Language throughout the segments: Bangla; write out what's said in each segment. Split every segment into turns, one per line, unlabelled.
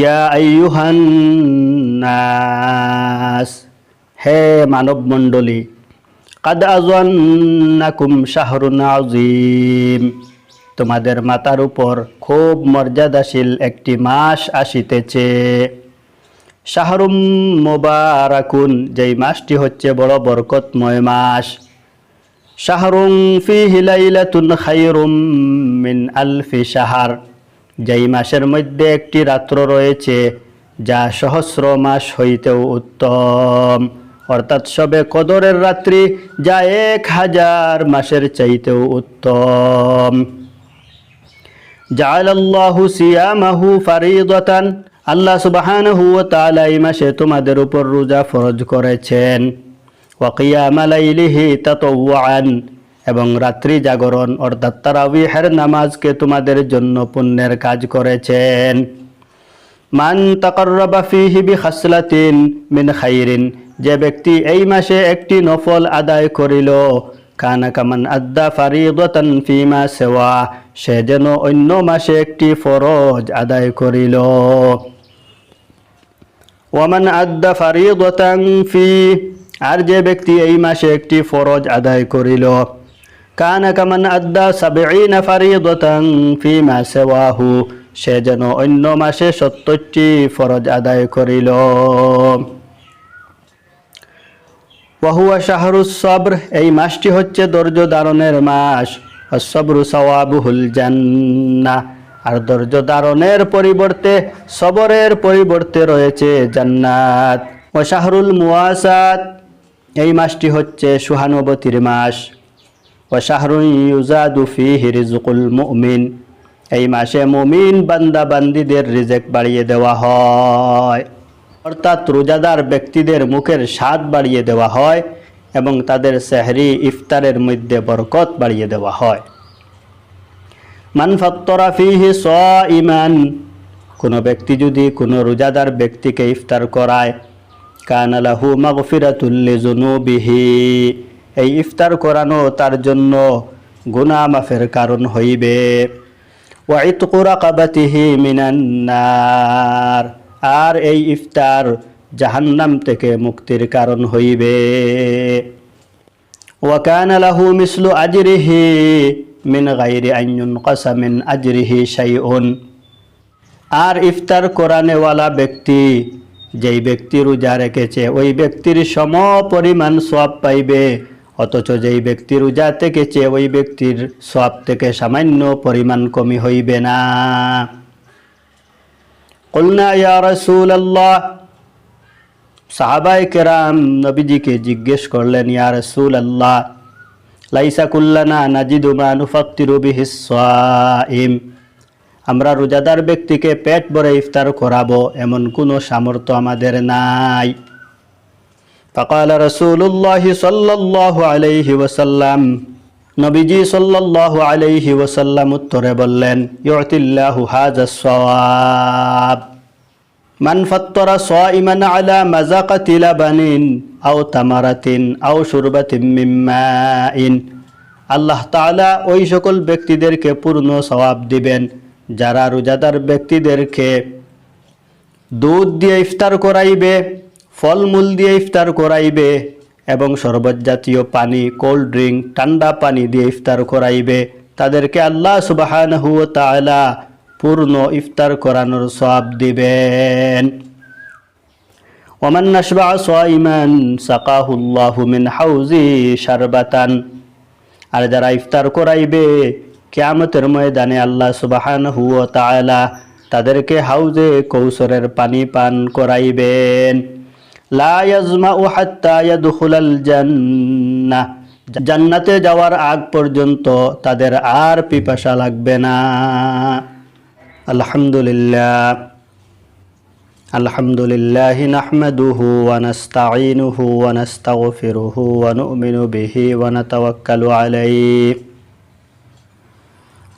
ইয়া আইয়ুহান নাস হে মানব মণ্ডলী কাদ আজান্নাকুম শাহরুন আজিম তোমাদের মাতার উপর খুব মর্যাদাশীল একটি মাস আসিতেছে। শাহরুম মোবারাকুন, যেই মাসটি হচ্ছে বড় বরকতময় মাস। শাহরুং ফি হিলাইলাতুন খাইরুম মিন আলফি শাহার। যেই মাসের মধ্যে একটি রাত্র রয়েছে, যা সহস্র মাস হইতেও উত্তম। অর্থাৎ সবে কদরের রাত্রি, যা এক হাজার মাসের চাইতেও উত্তম। জাআলাল্লাহু সিয়ামাহু ফারিদাতান, আল্লাহ সুবহানাহু তাআলা এই মাসে তোমাদের উপর রোজা ফরজ করেছেন। ওয়া কিয়ামা লাইলিহি তাতাওয়ান এবং রাত্রি জাগরণ, অর্থাৎ তারাবিহের নামাজকে তোমাদের জন্য পুণ্যের কাজ করেছেন। মান তাকাররাবা ফিহি বিখাসলাতিন মিন খাইরিন, যে ব্যক্তি এই মাসে একটি নফল আদায় করিল, কানা কামান আদ্দা ফারিদতান ফিমা সেওয়া, সে যেন অন্য মাসে একটি ফরজ আদায় করিল। ওয়ামান আদ্দা ফারিদতান ফি, আর যে ব্যক্তি এই মাসে একটি ফরজ আদায় করিল। কানা কামান আদ্দা সাবঈনা ফারিদতান ফিমা সেওয়াহু। সে যেন অন্য মাসে সত্তরটি ফরজ আদায় করিল। ওয়াহুয়া শাহরুস সবর, এই মাসটি হচ্ছে ধৈর্য ধারণের মাস। সবরু সওয়াবুহুল জান্না আর ধৈর্য ধারণের পরিবর্তে, সবরের পরিবর্তে রয়েছে জান্নাত। ও শাহরুল মুয়াসাত এই মাসটি হচ্ছে সুহানুবতীর মাস। ও শাহরুল ইউজাদু ফিহি রিজকুল মুমিন এই মাসে মুমিন বান্দা বান্দিদের রিজেক বাড়িয়ে দেওয়া হয় অর্থাৎ রোজাদার ব্যক্তিদের মুখের স্বাদ বাড়িয়ে দেওয়া হয় এবং তাদের সেহরি, ইফতারের মধ্যে বরকত বাড়িয়ে দেওয়া হয়। মান ফত্তরা ফিহি স ইমান কোনো ব্যক্তি যদি কোনো রোজাদার ব্যক্তিকে ইফতার করায় কানালাহু মাগফিরাতুল্লি জুনুবিহি এই ইফতার করানো তার জন্য গুনাহ মাফের কারণ হইবে। ওয়াইতকু রাকাবাতিহি মিনান নার, আর এই ইফতার জাহান্নাম থেকে মুক্তির কারণ হইবে। ওয়াকান লাহু মিসলু আজরিহি মিন গাইরি আইনুন কাসামিন আজরিহি শাইউন। আর ইফতার করানেওয়ালা ব্যক্তি যেই ব্যক্তি রোজা রেখেছে, ওই ব্যক্তির সম পরিমাণ সব পাইবে। অথচ যেই ব্যক্তি রোজা চেয়ে ওই ব্যক্তির সব থেকে সামান্য পরিমাণ কমি হইবে না। কলনা ইয়া রসুল আল্লাহ সাহাবাই কেরাম নবীজিকে জিজ্ঞেস করলেন, ইয়া রসুল আল্লাহ লাইসা কুল্লানা নাজিদুমা নুফাত্তিরুবিহিসাইম আমরা রোজাদার ব্যক্তিকে পেট ভরে ইফতার করাবো, এমন কোনো সামর্থ্য আমাদের নাই। فقال رسول الله صلى الله عليه وسلم নবীজি সাল্লাল্লাহু আলাইহি ওয়াসাল্লাম উত্তরে বললেন ইউতিল্লাহু হাযা সওয়াব মান ফাত্তরা সাইমান আলা মাযাকাতি লাবানিন আও তামারাতিন আও শুরবাতিন মিন মাইন আল্লাহ তাআলা ওই সকল ব্যক্তিদেরকে পূর্ণ সওয়াব দিবেন যারা রোজাদার ব্যক্তিদেরকে দুধ দিয়ে ইফতার করাইবে ফলমূল দিয়ে ইফতার করাইবে এবং শরবত জাতীয় পানি, কোল্ড ড্রিঙ্ক, ঠান্ডা পানি দিয়ে ইফতার করাইবে। তাদেরকে আল্লাহ সুবাহানহু তাআলা পূর্ণ ইফতার করানোর সব দিবেন। ওমান নাসবা সাইমান সাকাহুল্লাহু মিন হাউজি শারবাতান। আর যারা ইফতার করাইবে, কিয়ামতের ময়দানে আল্লাহ সুবাহানহু তাআলা তাদেরকে হাউজে কৌসরের পানি পান করাইবেন। লা ইয়াজমাউ হাত্তা ইয়াদখুলাল জান্নাহ জান্নাতে যাওয়ার আগ পর্যন্ত তাদের আর পিপাসা লাগবে না আলহামদুলিল্লাহ الحمد لله نحمده ونستعينه ونستغفره ونؤمن به ونتوكل عليه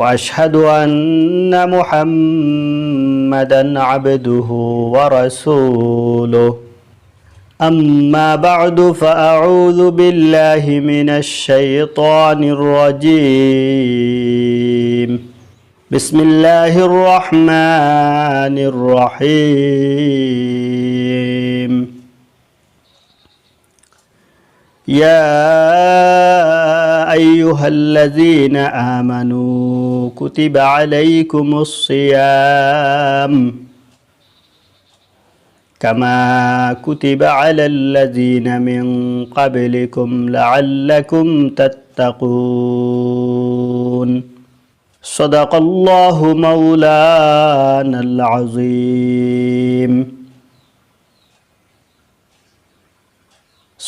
وأشهد أن محمدا عبده ورسوله. أما بعد فأعوذ بالله من الشيطان الرجيم. بسم الله الرحمن الرحيم. يا أيها الذين آمنوا كتب عليكم الصيام كما كتب على الذين من قبلكم لعلكم تتقون. صدق الله مولانا العظيم.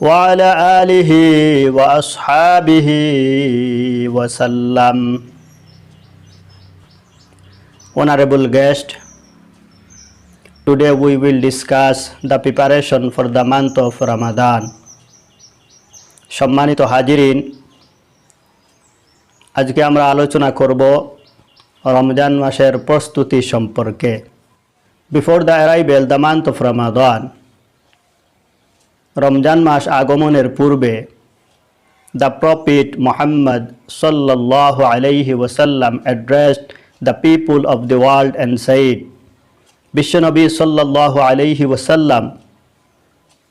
وعلى آله وأصحابه وسلم Honorable guest, today we will discuss the preparation for the month of Ramadan. সম্মানিত হাজিরিন আজকে আমরা আলোচনা করব রমজান মাসের প্রস্তুতি সম্পর্কে before the arrival the month of Ramadan Ramzan মাস আগমনের পূর্বে দ্য প্রফিট মোহাম্মদ সাল্লাহ আলাইহি ওসাল্লাম addressed the people of the world and said বিশ্বনবী সাল্লাহ আলাইহি ওসাল্লাম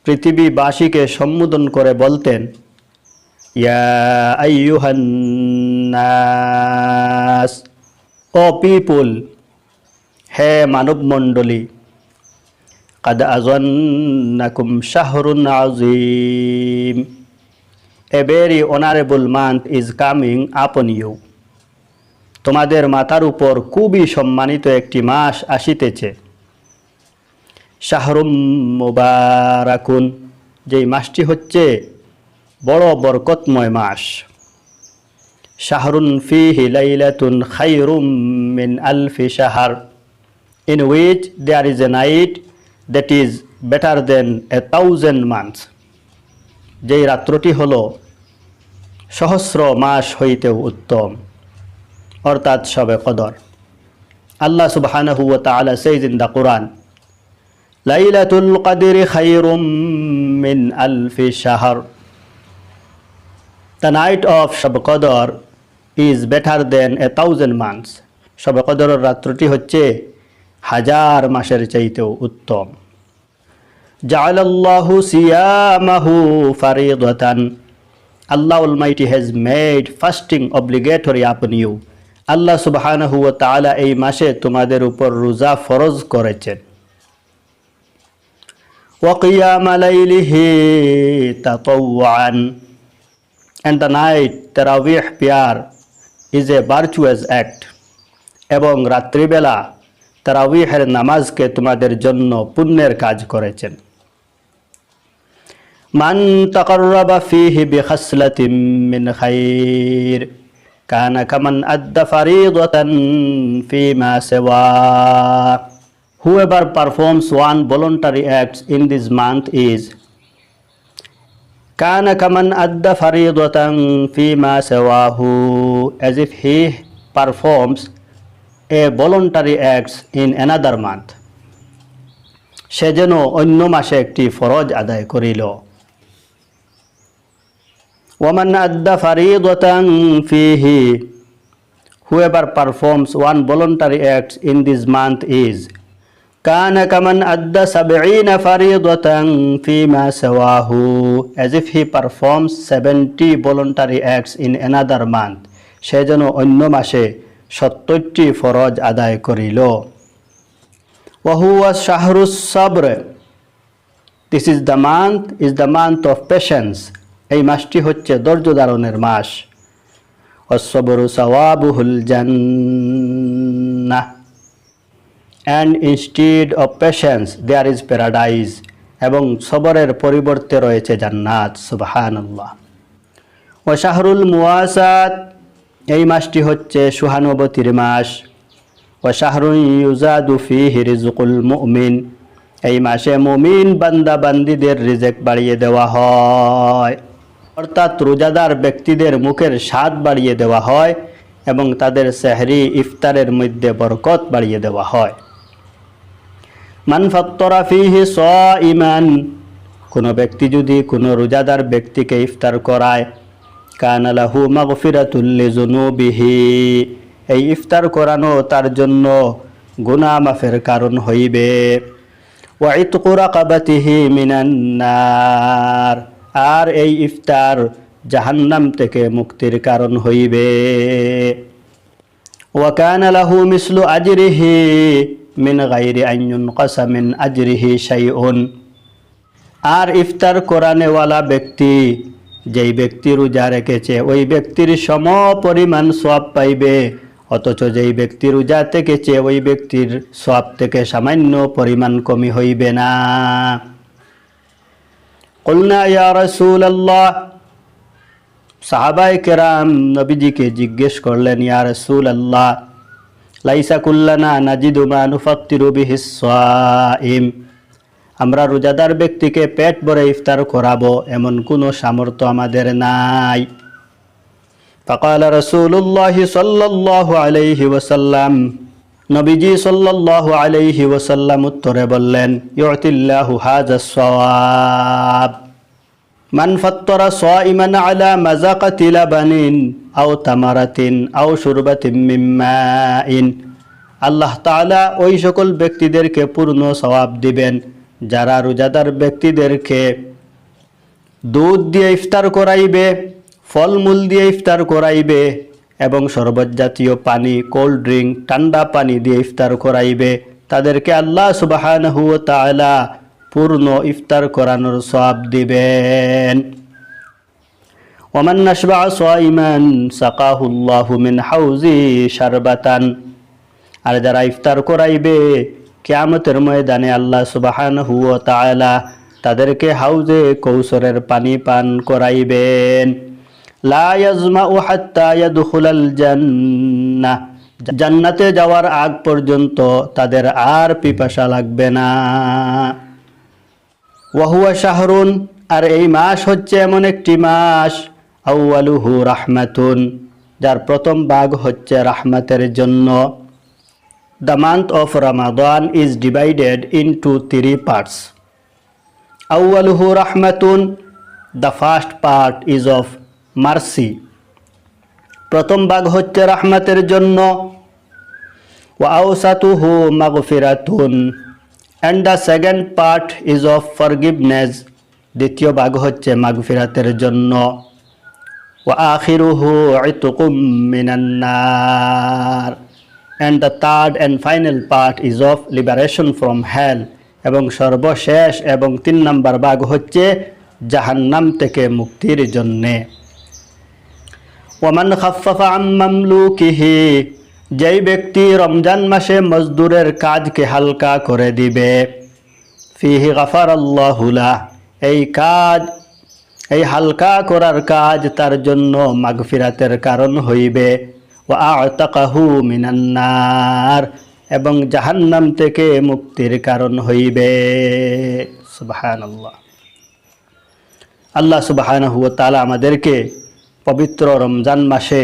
পৃথিবীবাসীকে সম্বোধন করে বলতেন, ইয়া আইয়ুহান্নাস ও পিপুল, হে মানব মণ্ডলী কাদ আজন্নাকুম শাহরুন আজিম a very honourable month is coming upon you তোমাদের মাথার উপর খুবই সম্মানিত একটি মাস আসিতেছে। শাহরুম মুবারাকুন, যেই মাসটি হচ্ছে বড় বরকতময় মাস। শাহরুন ফিহি লাইলাতুন খাইরুম মিন আলফি শাহার in which there is a night that is better than a thousand months যেই রাত্রটি হল সহস্র মাস হইতেও উত্তম, অর্থাৎ সবে কদর। আল্লাহ সুবহানাহু ওয়া তাআলা in the Quran লাইলাতুল কদরি খায়রুম মিন আলফি শাহর। The night of Shab Qadr is better than a thousand months. শবে কদরের রাত্রটি হচ্ছে হাজার মাসের চাইতেও উত্তম। জালাল্লাহু সিয়ামাহু ফারিদাতান। Allah almighty has made fasting obligatory upon you Allah সুবাহানহু তালা এই মাসে তোমাদের উপর রোজা ফরজ করেছেন। ওকিয়ামালাইলিহি তাতওয়ান। And the night tarawih prayer is a virtuous act এবং রাত্রিবেলা তারাবিহের নামাজকে তোমাদের জন্য পুণ্যের কাজ করেছেন মান তাকাররাবা ফিহি বিখাসলাতিন মিন খাইর কানা কামান আদ্দা ফারিদাতান ফিমা সিওয়া Whoever performs one voluntary act in this month is كان كمن أدى فريضة فيما سواه as if he performs a voluntary act in another month সে যেন অন্য মাসে একটি ফরজ আদায় করিল ওমান আদ্দা ফারিদতাং ফিহি whoever performs one voluntary act in this month is كان كمن أدى سبعين فريضة فيما سواه as if he performs 70 voluntary acts in another month সে যেন অন্য মাসে সত্তরটি ফরজ আদায় করিল। ওয়াহুয়া শাহরুস সাবর। This is the month is the month of patience এই মাসটি হচ্ছে ধৈর্য ধারণের মাস। অসবরু সওয়াবুহুল জান্নাহ। And instead of patience there is paradise এবং সবরের পরিবর্তে রয়েছে জান্নাত, সুবহানাল্লাহ। ও শাহরুল মুওয়াসাত। এই মাসটি হচ্ছে সুহানুবতির মাস। ও শাহরুল ইউজাদু ফিহি রিজকুল মুমিন। এই মাসে মুমিন বান্দা বান্দিদের রিজেক বাড়িয়ে দেওয়া হয়। অর্থাৎ রোজাদার ব্যক্তিদের মুখের স্বাদ বাড়িয়ে দেওয়া হয় এবং তাদের সেহরি ইফতারের মধ্যে বরকত বাড়িয়ে দেওয়া হয়। মান ফত্তরা ফিহি স ইমান কোনো ব্যক্তি যদি কোনো রোজাদার ব্যক্তিকে ইফতার করায় কানালাহু মাগফিরাতুল্লি বিহি এই ইফতার করানো তার জন্য গুনা মাফের কারণ হইবে। ওয়াইতকুরাকাবাতিহি মিনান্নার আর এই ইফতার জাহান্নাম থেকে মুক্তির কারণ হইবে। ওয়াকানালাহু মিসলু আজরিহি মিন গাইরি আইনুন কাসামিন আজরিহি শাইউন। আর ইফতার করানেওয়ালা ব্যক্তি যেই ব্যক্তি রোজা রেখেছে, ওই ব্যক্তির সম পরিমাণ সব পাইবে। অথচ যেই ব্যক্তি রোজা থেকেছে, ওই ব্যক্তির সব থেকে সামান্য পরিমাণ কমি হইবে না। কলনা রসুল আল্লাহ সাহাবাই কেরাম নবীজিকে জিজ্ঞেস করলেন ইয়ার রসুল আল্লাহ লাইসা কুল্লানা নাজিদুমা নুফাত্তিরু বিহিস আমরা রোজাদার ব্যক্তিকে পেট ভরে ইফতার করাবো এমন কোনো সামর্থ্য আমাদের নাই فقال رسول الله صلى الله عليه وسلم নবীজি সাল্লাল্লাহু আলাইহি ওয়াসাল্লাম উত্তরে বললেন ইউতিল্লাহু হাযা সওয়াব মান ফাত্তরা সাইমান আলা মাযাকাতি লাবানিন আও তামারাতিন আও শুরবাতিন মিন মাইন আল্লাহ তাআলা ওই সকল ব্যক্তিদেরকে পূর্ণ সওয়াব দিবেন যারা রোজাদার ব্যক্তিদেরকে দুধ দিয়ে ইফতার করাইবে, ফলমূল দিয়ে ইফতার করাইবে এবং শরবত জাতীয় পানি কোল্ড ড্রিঙ্ক ঠান্ডা পানি দিয়ে ইফতার করাইবে, তাদেরকে আল্লাহ সুবাহানহু তাআলা পূর্ণ ইফতার করানোর সব দিবেন। ওমান নাসবা সাইমান সাকাহুল্লাহু মিন হাউজি শারবাতান। আর যারা ইফতার করাইবে কিয়ামতের ময়দানে আল্লাহ সুবাহানহু তাআলা তাদেরকে হাউজে কৌসরের পানি পান করাইবেন। জান্নাতে যাওয়ার আগ পর্যন্ত তাদের আর পিপাসা লাগবে না। ওয়াহুয়া শাহরুন, আর এই মাস হচ্ছে এমন একটি মাস, আউয়ালুহু রাহমাতুন, যার প্রথম ভাগ হচ্ছে রাহমাতের জন্য। The month of Ramadan is divided into three parts আউয়ালুহু রাহমাতুন the first part is of mercy প্রথম ভাগ হচ্ছে রাহমাতের জন্য। ওয়া আউসাতুহু মাগফিরাতুন and the second part is of forgiveness দ্বিতীয় ভাগ হচ্ছে মাগফিরাতের জন্য। ওয়া আখিরুহু ইতকুম মিনান নার and the third and final part is of liberation from hell এবং সর্বশেষ এবং তিন নম্বর ভাগ হচ্ছে জাহান্নাম থেকে মুক্তির জন্যে। ওমান খাফাফা মামলুকিহি, যেই ব্যক্তি রমজান মাসে মজদুরের কাজকে হালকা করে দিবে। ফিহি গাফার আল্লাহুলা এই কাজ, এই হালকা করার কাজ তার জন্য মাগফিরাতের কারণ হইবে। মিনান্নার এবং জাহান্নাম থেকে মুক্তির কারণ হইবে। সুবহানাল্লাহ। আল্লাহ সুবহানাহু ওয়া তাআলা আমাদেরকে পবিত্র রমজান মাসে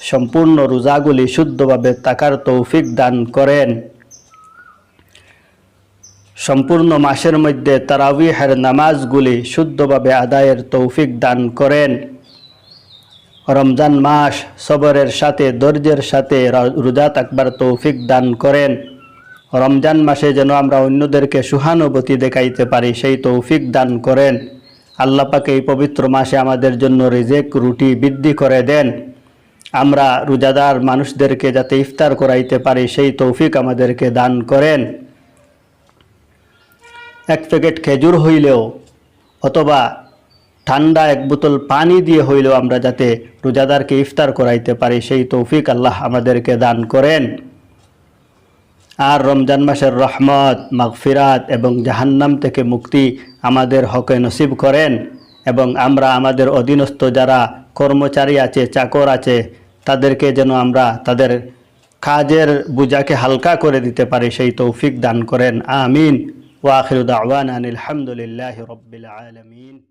সম্পূর্ণ রোজাগুলি শুদ্ধভাবে তাকার তৌফিক দান করেন। সম্পূর্ণ মাসের মধ্যে তারাবিহের নামাজগুলি শুদ্ধভাবে আদায়ের তৌফিক দান করেন। রমজান মাস সবরের সাথে, ধৈর্যের সাথে রোজা থাকবার তৌফিক দান করেন। রমজান মাসে যেন আমরা অন্যদেরকে সুহানুভূতি দেখাইতে পারি, সেই তৌফিক দান করেন। আল্লাপাকে এই পবিত্র মাসে আমাদের জন্য রিজেক রুটি বৃদ্ধি করে দেন। আমরা রোজাদার মানুষদেরকে যাতে ইফতার করাইতে পারি, সেই তৌফিক আমাদেরকে দান করেন। এক প্যাকেট খেজুর হইলেও অথবা ঠান্ডা এক বোতল পানি দিয়ে হইলেও আমরা যাতে রোজাদারকে ইফতার করাইতে পারি, সেই তৌফিক আল্লাহ আমাদেরকে দান করেন। আর রমজান মাসের রহমত, মাগফিরাত এবং জাহান্নাম থেকে মুক্তি আমাদের হকে নসিব করেন এবং আমরা আমাদের অধীনস্থ যারা কর্মচারী আছে, চাকর আছে, তাদেরকে যেন আমরা তাদের কাজের বোঝাকে হালকা করে দিতে পারি, সেই তৌফিক দান করেন। আমিন। ওয়াখির দাওয়ান আলহামদুলিল্লাহ রব্বিল আলমিন।